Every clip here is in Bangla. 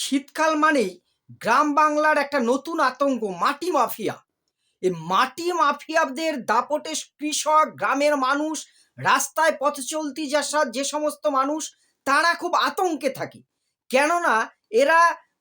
শীতকাল মানেই গ্রাম বাংলার একটা নতুন আতঙ্ক, মাটি মাফিয়া। এই মাটি মাফিয়াদের দাপটে কৃষক, গ্রামের মানুষ, রাস্তায় পথ চলতি যাসা যে সমস্ত মানুষ, তারা খুব আতঙ্কে থাকে। কেননা এরা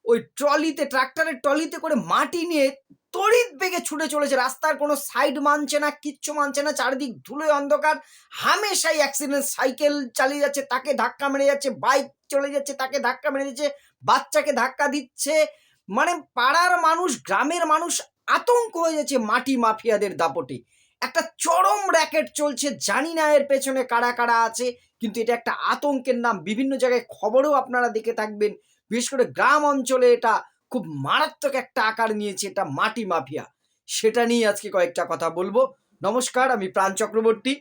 ওই ট্রলিতে, ট্রাক্টরের ট্রলিতে করে মাটি নিয়ে তড়িৎ বেগে ছুটে চলেছে। রাস্তার কোনো সাইড মানছে না, কিচ্ছু মানছে না, চারিদিক ধুলোয় অন্ধকার। হামেশাই অ্যাক্সিডেন্ট সাইকেল চালিয়ে যাচ্ছে, তাকে ধাক্কা মেরে যাচ্ছে বাইক চলে যাচ্ছে, তাকে ধাক্কা মেরে দিচ্ছে বাচ্চাকে ধাক্কা দিচ্ছে। মানে পাড়ার মানুষ, গ্রামের মানুষ আতঙ্ক হয়ে যাচ্ছে মাটি মাফিয়াদের দাপটে। একটা চরম র্যাকেট চলছে, জানি না এর পেছনে কারা কারা আছে, কিন্তু এটা একটা আতঙ্কের নাম। বিভিন্ন জায়গায় খবরেও আপনারা দেখে থাকবেন। বিশেষ করে গ্রাম অঞ্চলে এটা খুব মারাত্মক একটা আকার নিয়েছে, এটা মাটি মাফিয়া। সেটা নিয়ে আজকে কয়েকটা কথা বলব। নমস্কার, আমি প্রাণ চক্রবর্তী।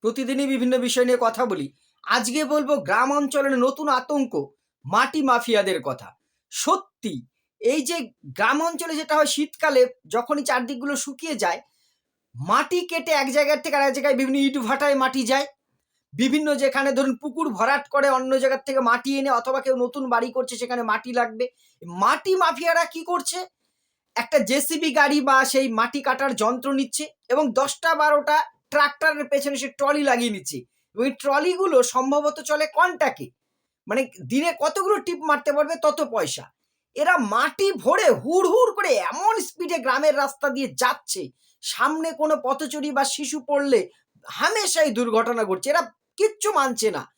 প্রতিদিনই বিভিন্ন বিষয় নিয়ে কথা বলি। আজকে বলব গ্রাম অঞ্চলের নতুন আতঙ্ক। মাটি মাফিয়াদের কথা। সত্যি, এই যে গ্রাম অঞ্চলে যেটা হয় শীতকালে, যখনই চারদিকগুলো শুকিয়ে যায়, মাটি কেটে এক জায়গার থেকে আরেক জায়গায় বিভিন্ন ইট ভাটায় মাটি যায়। বিভিন্ন যেখানে ধরুন পুকুর ভরাট করে অন্য জায়গার থেকে মাটি এনে অথবা কেউ নতুন বাড়ি করছে সেখানে মাটি লাগবে। মাটি মাফিয়ারা কি করছে? একটা জেসিবি গাড়ি বা সেই মাটি কাটার যন্ত্র নিচ্ছে এবং দশটা বারোটা ট্রাক্টরের পেছনে সে ট্রলি লাগিয়ে নিচ্ছে। এই ট্রলিগুলো সম্ভবত চলে কন্টাকে। মানে দিনে কতগুলো টিপ মারতে পারবে তত পয়সা। এরা মাটি ভরে হুড় হুড় করে এমন স্পিডে গ্রামের রাস্তা দিয়ে যাচ্ছে, সামনে কোনো পথচুরি বা শিশু পড়লে হামেশাই দুর্ঘটনা ঘটছে। এরা কিচ্ছু মানছে না।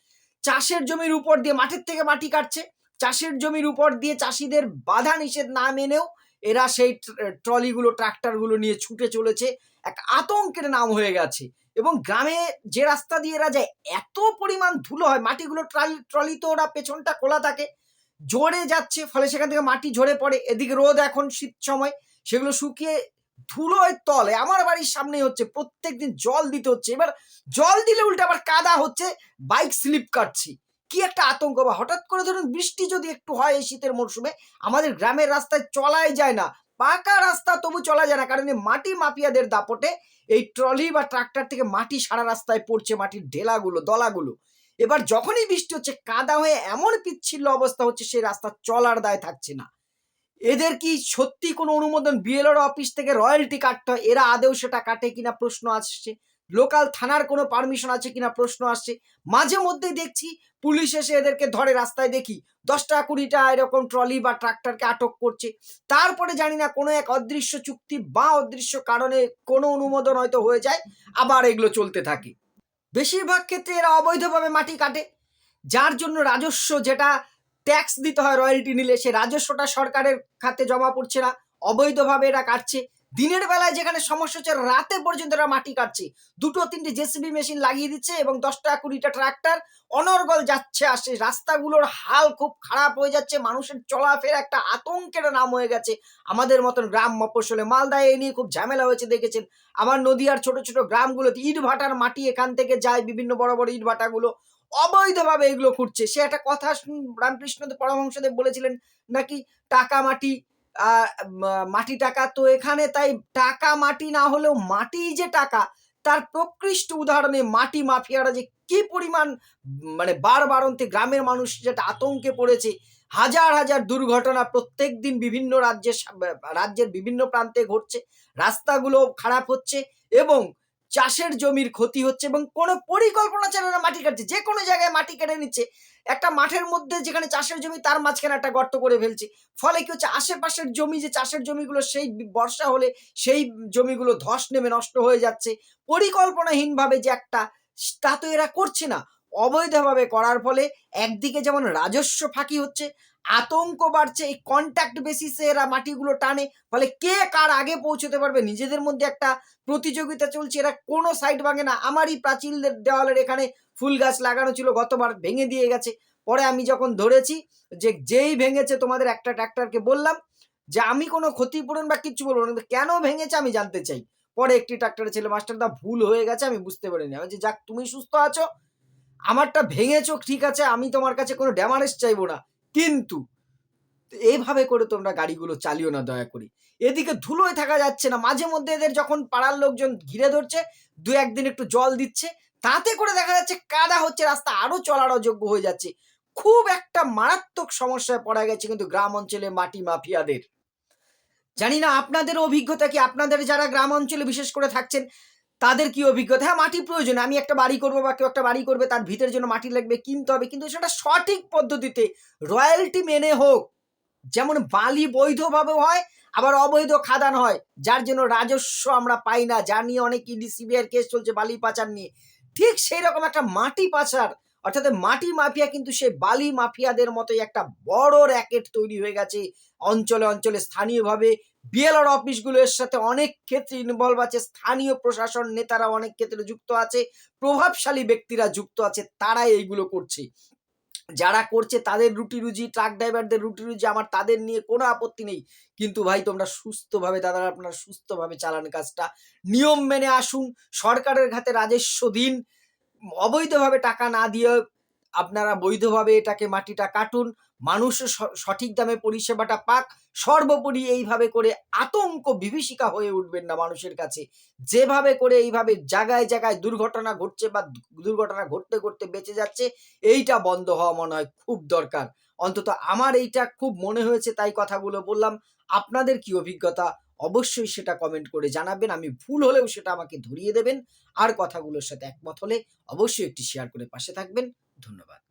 চাষের জমির উপর দিয়ে মাঠের থেকে মাটি কাটছে। চাষের জমির উপর দিয়ে চাষিদের বাধা নিষেধ না মেনেও এরা সেই ট্র- ট্রলিগুলো, ট্রাক্টরগুলো নিয়ে ছুটে চলেছে। এক আতঙ্কের নাম হয়ে গেছে। এবং গ্রামে যে রাস্তা দিয়ে এরা যায়, এত পরিমাণ ধুলো হয়, মাটিগুলো ট্রলি ট্রলি তো ওরা পেছনটা খোলা থাকে। জোরে যাচ্ছে, ফলে সেখান থেকে মাটি ঝরে পড়ে। এদিকে রোদ এখন শীত সময়, সেগুলো শুকিয়ে ধুলোয় তলে। আমার বাড়ির সামনেই হচ্ছে, প্রত্যেকদিন জল দিতে হচ্ছে। এবার জল দিলে উল্টে আবার কাদা হচ্ছে, বাইক স্লিপ কাটছি। কি একটা আতঙ্ক, বা হঠাৎ করে ধরুন বৃষ্টি যদি একটু হয় এই শীতের মরশুমে, আমাদের গ্রামের রাস্তায় চলাই যায় না। পাকা রাস্তা তবু চলা যায় না, কারণ এই মাটি মাফিয়াদের দাপটে এই ট্রলি বা ট্রাক্টর থেকে মাটি সারা রাস্তায় পড়ছে মাটির ঢেলাগুলো দলাগুলো। এবার যখনই বৃষ্টি হচ্ছে, কাদা হয়ে এমন পিচ্ছিল্য অবস্থা হচ্ছে, সেই রাস্তা চলার দায় থাকছে না। এদের কি সত্যি কোনো অনুমোদন? বিএলআর অফিস থেকে রয়্যালটি কাটতে হয়? এরা আদেও সেটা কাটে কিনা প্রশ্ন আসছে। লোকাল থানার কোনো পারমিশন আছে কিনা প্রশ্ন আসছে। মাঝে মধ্যেই দেখছি পুলিশ এসে এদেরকে ধরে রাস্তায় দেখি। দশটা কুড়িটা এরকম ট্রলি বা ট্রাক্টরকে আটক করছে। তারপরে জানি না কোনো এক অদৃশ্য চুক্তি বা অদৃশ্য কারণে কোনো অনুমোদন হয়তো হয়ে যায়, আবার এগুলো চলতে থাকে। বেশিরভাগ ক্ষেত্রে এরা অবৈধভাবে মাটি কাটে। যার জন্য রাজস্ব যেটা ট্যাক্স দিতে হয় রয়্যালটি নিলে সে রাজস্বটা সরকারের খাতে জমা পড়ছে না। অবৈধভাবে এরা কাটছে। দিনের বেলায় যেখানে সমস্যা হচ্ছে, রাতে পর্যন্ত এরা মাটি কাটছে। দুটো তিনটে জেসিবি মেশিন লাগিয়ে দিচ্ছে এবং দশটা কুড়িটা ট্রাক্টর অনর্গল যাচ্ছে আসছে রাস্তাগুলোর হাল খুব খারাপ হয়ে যাচ্ছে। মানুষের চলাফেরা একটা আতঙ্কের নাম হয়ে গেছে। আমাদের মতন গ্রাম মফস্বলে মালদায় এই নিয়ে খুব ঝামেলা হয়েছে, দেখেছেন? আমার নদীয়ার ছোট ছোট গ্রামগুলোতে ইট ভাটার মাটি এখান থেকে যায়, বিভিন্ন বড় বড় ইট ভাটাগুলো। অবৈধভাবে এগুলো খুঁড়ছে। সে একটা কথা রামকৃষ্ণদেব পরমহংসদেব বলেছিলেন নাকি, টাকা মাটি মাটি টাকা তো এখানে, তাই টাকা মাটি না হলেও মাটি যে টাকা, তার প্রকৃষ্ট উদাহরণে মাটি মাফিয়ারা যে কি পরিমাণ মানে বারবারন্তে গ্রামের মানুষ যেটা আতঙ্কে পড়েছে, হাজার হাজার দুর্ঘটনা প্রত্যেক দিন বিভিন্ন রাজ্যের রাজ্যের বিভিন্ন প্রান্তে ঘটছে, রাস্তাগুলো খারাপ হচ্ছে এবং চাষের জমির ক্ষতি হচ্ছে এবং কোনো পরিকল্পনা ছাড়া না মাটি কাটছে। যে কোনো জায়গায় মাটি কেটে নিচ্ছে। একটা মাঠের মধ্যে যেখানে চাষের জমি, তার মাঝখানে একটা গর্ত করে ফেলছে। ফলে কি হচ্ছে? আশেপাশের জমি যে চাষের জমিগুলো, সেই বর্ষা হলে সেই জমিগুলো ধস নেমে নষ্ট হয়ে যাচ্ছে। পরিকল্পনাহীনভাবে যে একটা, তা তো এরা করছে না। অবৈধভাবে করার ফলে একদিকে যেমন রাজস্ব ফাঁকি হচ্ছে আতঙ্ক বাড়ছে এই কন্ট্যাক্ট বেসিসে এরা মাটিগুলো টানে ফলে কে কার আগে পৌঁছতে পারবে? নিজেদের মধ্যে একটা প্রতিযোগিতা চলছে এরা কোনো সাইড ভাঙে না। আমারই প্রাচীরদের দেওয়ালের এখানে ফুল গাছ লাগানো ছিল গতবার ভেঙে দিয়ে গেছে। পরে আমি যখন ধরেছি যে যেই ভেঙেছে তোমাদের একটা ট্র্যাক্টরকে বললাম যে আমি কোনো ক্ষতিপূরণ বা কিচ্ছু বলব না কেন ভেঙেছে আমি জানতে চাই। পরে একটি ট্রাক্টরের ছেলে মাস্টারদা ভুল হয়ে গেছে আমি বুঝতে পারিনি। আমি বলছি, যাক তুমি সুস্থ আছো আমারটা ভেঙেছো ঠিক আছে, আমি তোমার কাছে কোনো ড্যামারেজ চাইব না। কিন্তু এইভাবে করে তোমরা গাড়িগুলো চালিও না, দয়া করে। এদিকে ধুলোয় থাকা যাচ্ছে না। মাঝে মধ্যে এদের যখন পাড়ার লোকজন ঘিরে ধরছে, দু একদিন একটু জল দিচ্ছে, তাতে করে দেখা যাচ্ছে কাদা হচ্ছে, রাস্তা আরও চলার অযোগ্য হয়ে যাচ্ছে। খুব একটা মারাত্মক সমস্যায় পড়া গেছে কিন্তু গ্রাম অঞ্চলে মাটি মাফিয়াদের। জানি না, আপনাদের অভিজ্ঞতা কি? আপনাদের যারা গ্রাম অঞ্চলে বিশেষ করে থাকছেন তাদের কি অভিজ্ঞতা? হ্যাঁ মাটি প্রয়োজন। আমি একটা বাড়ি করব বা কেউ একটা বাড়ি করবে, তার ভিতরের জন্য মাটি লাগবে, কিনতে হবে। কিন্তু সেটা সঠিক পদ্ধতিতে রয়্যালটি মেনে হোক। যেমন বালি বৈধভাবে হয়, আবার অবৈধ খাদান হয়, যার জন্য রাজস্ব আমরা পাই না, যা নিয়ে অনেক ইডি সিবিআইয়ের কেস চলছে বালি পাচার নিয়ে। ঠিক সেই রকম একটা মাটি পাচার অর্থাৎ মাটি মাফিয়া কিন্তু সেই বালি মাফিয়াদের মতোই একটা বড় র্যাকেট তৈরি হয়ে গেছে অঞ্চলে অঞ্চলে স্থানীয়ভাবে। বিএলআর অফিসগুলোর সাথে অনেক ক্ষেত্রে ইনভলভ আছে, স্থানীয় প্রশাসন নেতারা অনেক ক্ষেত্রে যুক্ত আছে, প্রভাবশালী ব্যক্তিরা যুক্ত আছে, তারাই এইগুলো করছে। যারা করছে তাদের রুটি রুজি ট্রাক ড্রাইভারদের রুটি রুজি, আমার তাদের নিয়ে কোনো আপত্তি নেই। কিন্তু ভাই, তোমরা সুস্থভাবে, দাদারা আপনারা সুস্থভাবে চালান কাজটা। নিয়ম মেনে আসুন, সরকারের ঘাতে রাজস্ব দিন অবৈধভাবে টাকা না দিয়ে আপনারা বৈধভাবে এটাকে মাটিটা কাটুন, মানুষ সঠিক দামে পরিষেবাটা পাক, সর্বোপরি এইভাবে করে আতঙ্ক বিভীষিকা হয়ে উঠবেন না মানুষের কাছে। যেভাবে করে এইভাবে জায়গায় জায়গায় দুর্ঘটনা ঘটছে বা দুর্ঘটনা ঘটতে ঘটতে বেঁচে যাচ্ছে, এইটা বন্ধ হওয়া মনে হয় খুব দরকার। অন্তত আমার এইটা খুব মনে হয়েছে, তাই কথাগুলো বললাম। আপনাদের কি অভিজ্ঞতা? অবশ্যই সেটা কমেন্ট করে জানাবেন। আমি ভুল হলেও সেটা আমাকে ধরিয়ে দেবেন। আর কথাগুলোর সাথে একমত হলে অবশ্যই একটি শেয়ার করে পাশে থাকবেন। ধন্যবাদ।